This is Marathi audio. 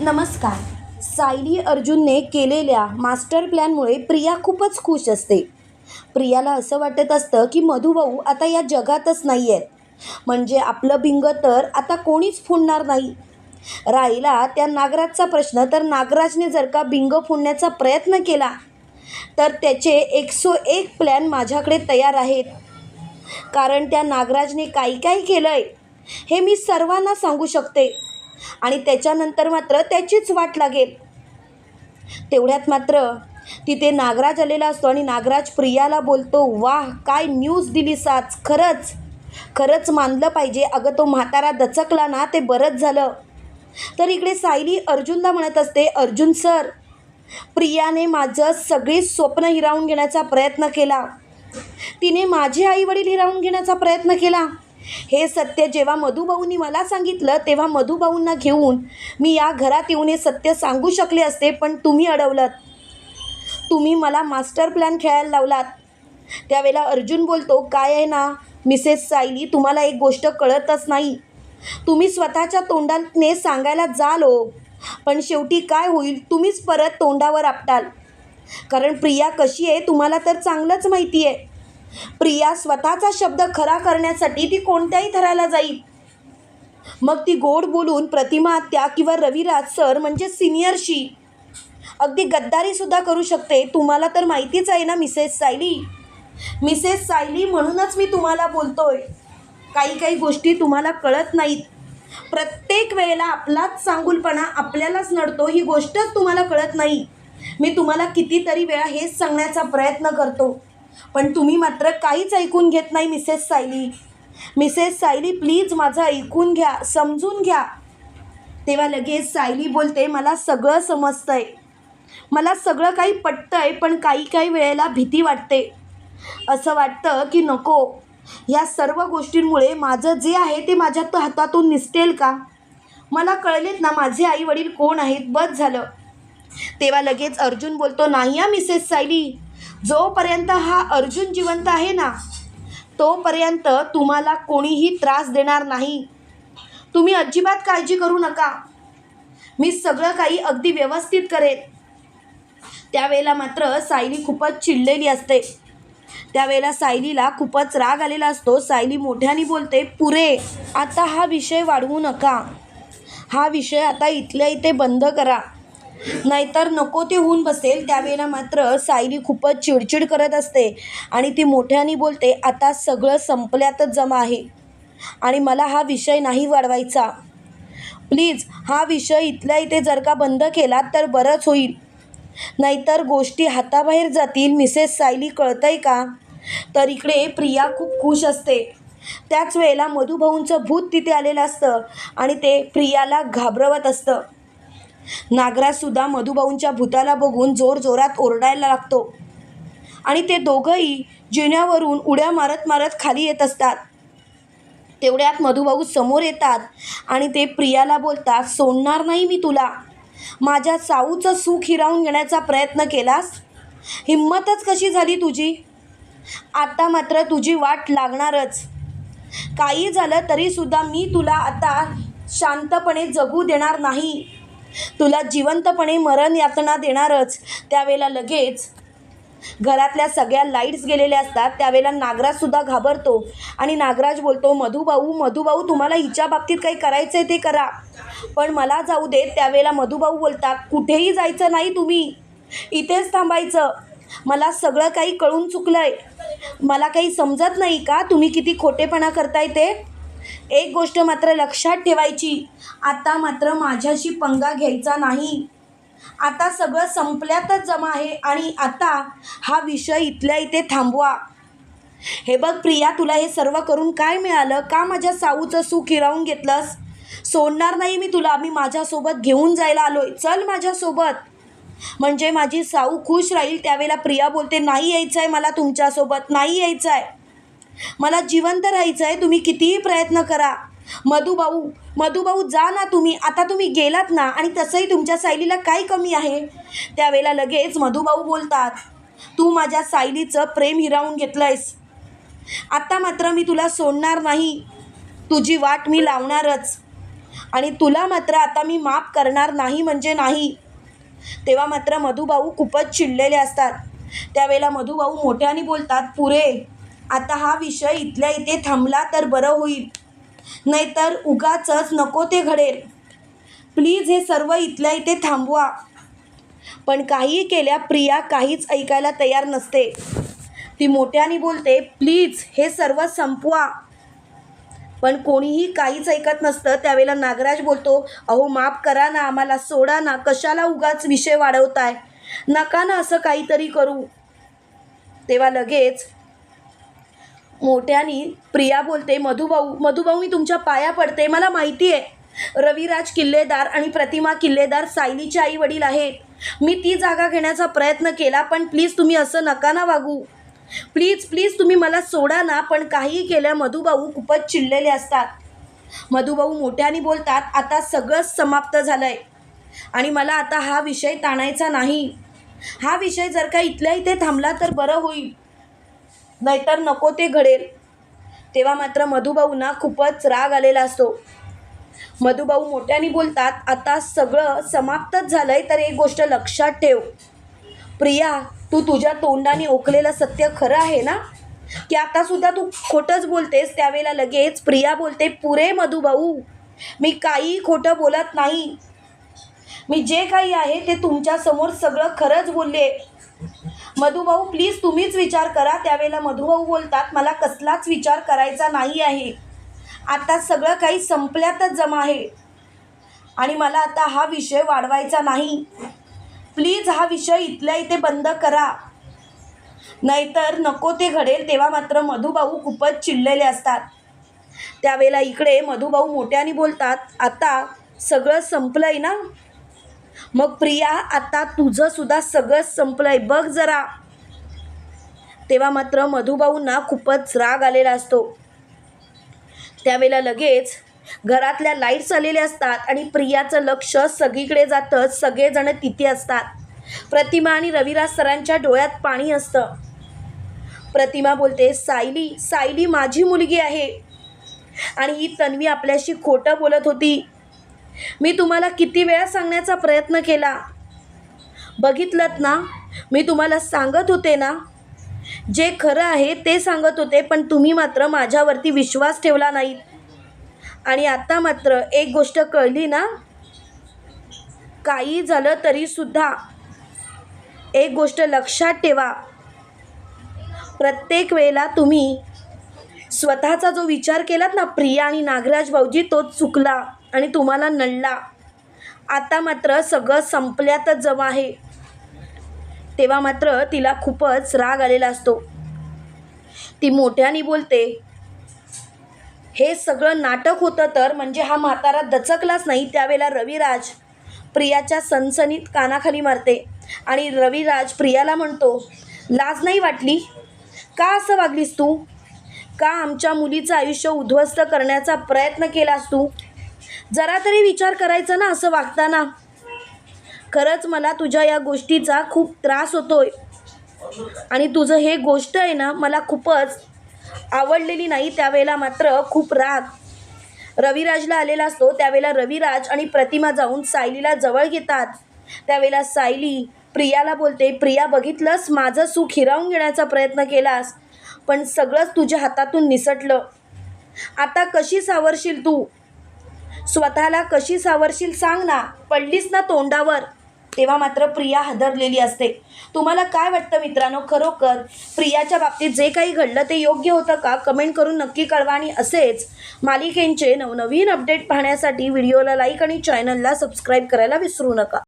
नमस्कार. सायली अर्जुनने केलेल्या मास्टर प्लॅनमुळे प्रिया खूपच खुश असते. प्रियाला असं वाटत असतं की मधुभाऊ आता या जगातच नाही आहेत म्हणजे आपलं भिंग तर आता कोणीच फोडणार नाही. राहिला त्या नागराजचा प्रश्न तर नागराजने जर का भिंग फोडण्याचा प्रयत्न केला तर त्याचे एकसो एक प्लॅन माझ्याकडे तयार आहेत. कारण त्या नागराजने काही काय केलं आहे हे मी सर्वांना सांगू शकते. आणि त्याच्यानंतर मात्र त्याचीच वाट लागेल. तेवढ्यात मात्र तिथे नागराज आलेला असतो आणि नागराज प्रियाला बोलतो वाह काय न्यूज दिलीस आज? खरंच खरंच मानलं पाहिजे. अगं तो म्हातारा दचकला ना ते बरंच झालं. तर इकडे सायली अर्जुनला म्हणत असते अर्जुन सर प्रियाने माझं सगळी स्वप्न हिरावून घेण्याचा प्रयत्न केला. तिने माझे आईवडील हिरावून घेण्याचा प्रयत्न केला. हे सत्य जेव्हा मधुभाऊंनी मला सांगितलं तेव्हा मधुभाऊंना घेऊन मी या घरात येऊन हे सत्य सांगू शकले असते पण तुम्ही अडवलं तुम्ही मला मास्टर प्लॅन खेळायला लावलात. त्यावेळेला अर्जुन बोलतो काय आहे ना मिसेस सायली तुम्हाला एक गोष्ट कळतच नाही. तुम्ही स्वतःच्या तोंडाने सांगायला जाल हो पण शेवटी काय होईल तुम्हीच परत तोंडावर आपटाल. कारण प्रिया कशी आहे तुम्हाला तर चांगलंच माहिती आहे. प्रिया स्वतःचा शब्द खरा करण्यासाठी ती कोणत्याही थराला जाईल. मग ती गोड बोलून प्रतिमा त्या किंवा रविराज सर म्हणजे सिनियरशी. अगदी गद्दारीसुद्धा करू शकते. तुम्हाला तर माहितीच आहे ना मिसेस सायली? मिसेस सायली म्हणूनच मी तुम्हाला बोलतोय. काही काही गोष्टी तुम्हाला कळत नाहीत. प्रत्येक वेळेला आपलाच सांगुलपणा आपल्यालाच नडतो ही गोष्टच तुम्हाला कळत नाही. मी तुम्हाला कितीतरी वेळा हेच सांगण्याचा प्रयत्न करतो. पण तुम्ही मात्र काहीच ऐकून घेत नाही Mrs Sayali. Mrs Sayali please माझं ऐकून घ्या समजून घ्या. तेव्हा लगेच सायली बोलते मला सगळं समजतंय. मला सगळं काही पटतंय पण काही काही वेळेला भीती वाटते. असं वाटतं की नको. या सर्व गोष्टींमुळे माझं जे आहे ते माझ्या हातातून निसटेल का? मला कळलेत ना माझे आई वडील कोण आहेत बस झालं. तेव्हा लगेच अर्जुन बोलतो नाही हा मिसेस सायली. जोपर्यंत हा अर्जुन जिवंत आहे ना तोपर्यंत तुम्हाला कोणीही त्रास देणार नाही. तुम्ही अजिबात काळजी करू नका. मी सगळं काही अगदी व्यवस्थित करेन. त्यावेळेला मात्र सायली खूपच चिडलेली असते. त्यावेळेला सायलीला खूपच राग आलेला असतो. सायली मोठ्याने बोलते पुरे आता हा विषय वाढवू नका. हा विषय आता इथल्या इथे बंद करा. नाहीतर नको ते होऊन बसेल. त्यावेळेला मात्र सायली खूपच चिडचिड करत असते आणि ती मोठ्याने बोलते आता सगळं संपल्यातच जमा आहे आणि मला हा विषय नाही वाढवायचा. प्लीज हा विषय इथल्या इथे जर का बंद केला तर बरंच होईल. नाहीतर गोष्टी हाताबाहेर जातील. मिसेस सायली कळतंय का? तर इकडे प्रिया खूप खुश असते. त्याच वेळेला मधुभाऊंचं भूत तिथे आलेलं असतं आणि ते प्रियाला घाबरवत असतं. नागराजसुद्धा मधुभाऊंच्या भूताला बघून जोर जोरात ओरडायला लागतो. आणि ते दोघंही जिन्यावरून उड्या मारत मारत खाली येत असतात. तेवढ्यात मधुभाऊ समोर येतात आणि ते प्रियाला बोलतात सोडणार नाही मी तुला. माझ्या साऊचं सुख हिरावून घेण्याचा प्रयत्न केलास? हिंमतच कशी झाली तुझी? आता मात्र तुझी वाट लागणारच. काही झालं तरीसुद्धा मी तुला आता शांतपणे जगू देणार नाही. तुला जिवंतपणे मरण यातना देणारच. त्यावेळेला लगेच घरातल्या सगळ्या लाईट्स गेलेल्या असतात. त्यावेळेला नागराजसुद्धा घाबरतो. आणि नागराज बोलतो मधुभाऊ मधुभाऊ तुम्हाला हिच्या बाबतीत काही करायचं आहे ते करा. पण मला जाऊ दे त्यावेळेला मधुभाऊ बोलतात कुठेही जायचं नाही तुम्ही. इथेच थांबायचं. मला सगळं काही कळून चुकलं आहे मला काही समजत नाही का? तुम्ही किती खोटेपणा करताय ते? एक गोष्ट मात्र लक्षात ठेवायची. आता मात्र माझ्याशी पंगा घ्यायचा नाही. आता सगळं संपल्यातच जमा आहे आणि आता हा विषय इथल्या इथे थांबवा. हे बघ प्रिया तुला हे सर्व करून काय मिळालं? का माझ्या साऊचं सुख हिरावून घेतलंस? सोडणार नाही मी तुला. मी माझ्यासोबत घेऊन जायला आलोय. चल माझ्यासोबत. म्हणजे माझी साऊ खुश राहील त्यावेळेला प्रिया बोलते नाही यायचं आहे मला तुमच्यासोबत. नाही यायचं आहे मला जिवंत राहायचं आहे तुम्ही कितीही प्रयत्न करा. मधुभाऊ मधुभाऊ जा ना तुम्ही. आता तुम्ही गेलात ना आणि तसंही तुमच्या सायलीला काय कमी आहे? त्यावेळेला लगेच मधुभाऊ बोलतात तू माझ्या सायलीचं प्रेम हिरावून घेतलं आहेस आत्ता मात्र मी तुला सोडणार नाही. तुझी वाट मी लावणारच. आणि तुला मात्र आता मी माफ करणार नाही म्हणजे नाही. तेव्हा मात्र मधुभाऊ खूपच चिडलेले असतात. त्यावेळेला मधुभाऊ मोठ्याने बोलतात पुरे आता हा विषय इथल्या इथे थांबला तर बरं होईल. नाहीतर उगाचच नको ते घडेल प्लीज हे सर्व इथल्या इथे थांबवा. पण काहीही केल्या प्रिया काहीच ऐकायला तयार नसते. ती मोठ्याने बोलते प्लीज हे सर्व संपवा. पण कोणीही काहीच ऐकत नसतं. त्यावेळेला नागराज बोलतो अहो माफ करा ना आम्हाला सोडा ना. कशाला उगाच विषय वाढवताय? नका ना असं काहीतरी करू. तेव्हा लगेच मोठ्यानी प्रिया बोलते मधुभाऊ मधुभाऊ मी तुमच्या पाया पडते मला माहिती आहे. रविराज किल्लेदार आणि प्रतिमा किल्लेदार सायलीचे आई वडील आहेत मी ती जागा घेण्याचा प्रयत्न केला पण प्लीज तुम्ही असं नका ना वागू. प्लीज प्लीज तुम्ही मला सोडा ना पण काही केल्या मधुभाऊ खूपच चिडलेले असतात. मधुभाऊ मोठ्याने बोलतात आता सगळंच समाप्त झालं आहे आणि मला आता हा विषय ताणायचा नाही. हा विषय जर का इथल्या इथे थांबला तर बरं होईल. नाहीतर नको ते घडेल. तेव्हा मात्र मधुभाऊंना खूपच राग आलेला असतो. मधुभाऊ मोठ्याने बोलतात आता सगळं समाप्तच झालंय तर एक गोष्ट लक्षात ठेव. प्रिया तू तुझ्या तोंडाने ओकलेलं सत्य खरं आहे ना? की आतासुद्धा तू खोटंच बोलतेस त्यावेळेला लगेच प्रिया बोलते पुरे मधुभाऊ मी काही खोटं बोलत नाही. मी जे काही आहे ते तुमच्यासमोर सगळं खरंच बोलले. मधुभाऊ प्लीज तुम्हीच विचार करा. त्यावेळेला मधुभाऊ बोलतात मला कसलाच विचार करायचा नाही आहे. आता सगळं काही संपल्यातच जमा आहे. आणि मला आता हा विषय वाढवायचा नाही. प्लीज हा विषय इथल्या इथे बंद करा. नाहीतर नको ते घडेल. तेव्हा मात्र मधुभाऊ खूपच चिडलेले असतात. त्यावेळेला इकडे मधुभाऊ मोठ्याने बोलतात आता सगळं संपलं आहे ना? मग प्रिया आता तुझं सुद्धा सगळं संपलंय. बघ जरा. तेव्हा मात्र मधुभाऊंना खूपच राग आलेला असतो. त्यावेळेला लगेच घरातल्या लाईट्स आलेल्या असतात आणि प्रियाचं लक्ष सगळीकडे जातं. सगळेजण तिथे असतात. प्रतिमा आणि रविराज सरांच्या डोळ्यात पाणी असतं. प्रतिमा बोलते सायली सायली माझी मुलगी आहे. आणि ही तन्वी आपल्याशी खोटं बोलत होती. मी तुम्हाला किती वेळा सांगण्याचा प्रयत्न केला? बघितलं ना? मी तुम्हाला सांगत होते ना? जे खरं आहे ते सांगत होते पण तुम्ही मात्र माझ्यावरती विश्वास ठेवला नाही आणि आता मात्र एक गोष्ट कळली ना? काही झालं तरीसुद्धा एक गोष्ट लक्षात ठेवा. प्रत्येक वेळेला तुम्ही स्वतःचा जो विचार केलात ना प्रिया आणि नागराज भाऊजी तोच चुकला. आणि तुम्हाला नळला आता मात्र सगळं संपल्यातच जमा आहे. तेव्हा मात्र तिला खूपच राग आलेला असतो. ती मोठ्याने बोलते हे सगळं नाटक होतं तर म्हणजे हा म्हातारा दचकलाच नाही त्यावेळेला रविराज प्रियाच्या सनसनीत कानाखाली मारते आणि रविराज प्रियाला म्हणतो लाज नाही वाटली? का असं वागलीस तू? का आमच्या मुलीचं आयुष्य उद्ध्वस्त करण्याचा प्रयत्न केलास तू? जरा तरी विचार करायचा ना असं वागताना. खरंच मला तुझ्या या गोष्टीचा खूप त्रास होतोय. आणि तुझं हे गोष्ट आहे ना मला खूपच आवडलेली नाही त्यावेळेला मात्र खूप राग. रविराजला आलेला असतो त्यावेळेला रविराज आणि प्रतिमा जाऊन सायलीला जवळ घेतात. त्यावेळेला सायली प्रियाला बोलते प्रिया बघितलंस? माझं सुख हिरावून घेण्याचा प्रयत्न केलास पण सगळंच तुझ्या हातातून निसटलं. आता कशी सावरशील तू? स्वतःला कशी सावरशील सांग ना. पडलीस ना तोंडावर. तेव्हा मात्र प्रिया हादरलेली असते. तुम्हाला काय वाटतं मित्रांनो? खरोखर प्रियाच्या बाबतीत जे काही घडलं ते योग्य होतं का? कमेंट करून नक्की कळवा आणि असेच मालिकेंचे नवनवीन अपडेट पाहण्यासाठी व्हिडिओला लाईक आणि चॅनलला सबस्क्राईब करायला विसरू नका.